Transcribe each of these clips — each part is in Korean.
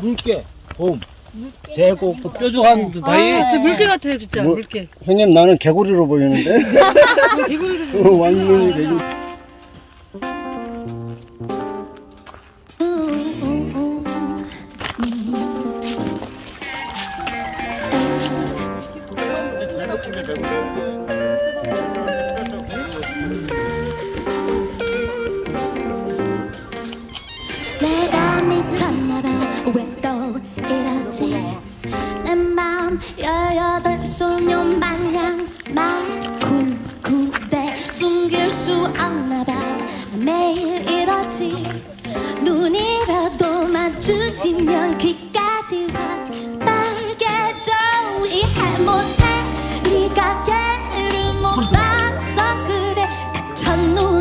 물개, 곰, 제고, 그 뾰족한 그 바위. 아, 저 물개 같아요, 진짜. 뭐- 물개. 형님 나는 개구리로 보이는데 개구리도 어, 왕눈이 개구리 열여덟 소년 마냥 마쿵쿵대 숨길 수 없나 봐. 매일 이러지. 눈이라도 마주치면 귀까지 확 빨개져. 이해 못해 네가 걔를 못 봐서 그래. 그 첫눈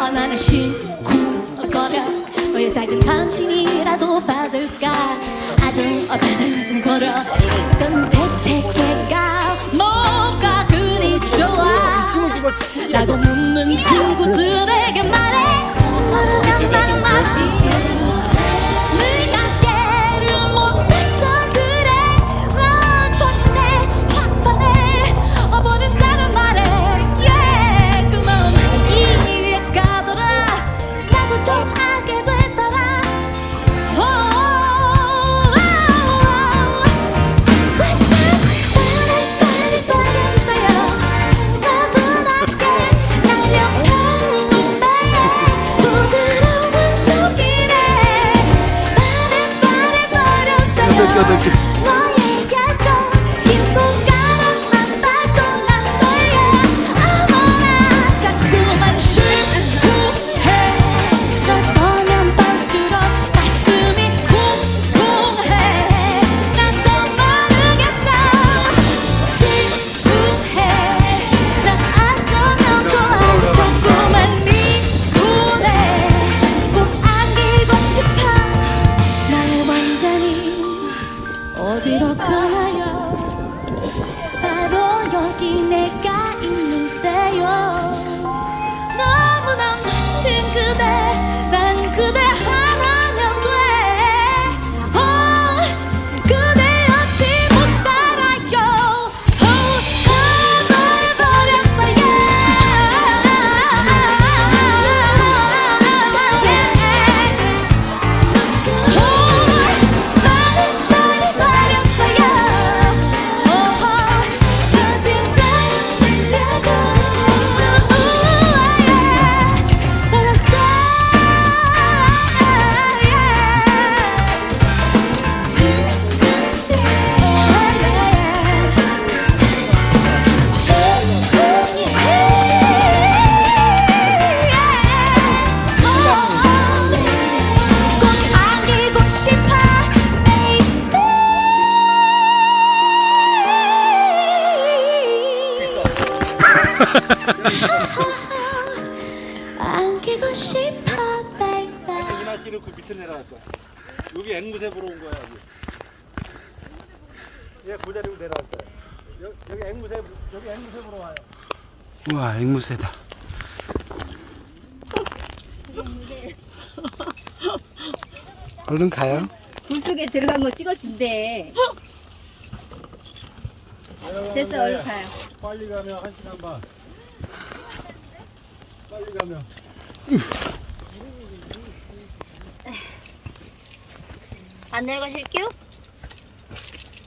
어, 나는 심쿵거려 너의 작은 관심이라도 받을까? 아둥바둥 거려 videodaki 밑에 내려갈 거야. 여기 앵무새 보러 온 거야, 여기. 얘그 자리로 내려갈 거야. 여, 여기 앵무새, 여기 앵무새 보러 와요. 우와 앵무새다 얼른 가요 굴 속에 들어간 거 찍어준대. 됐어, 얼른 가요. 빨리 가면 한 시간 반. 빨리 가면. 안 내려가실게요?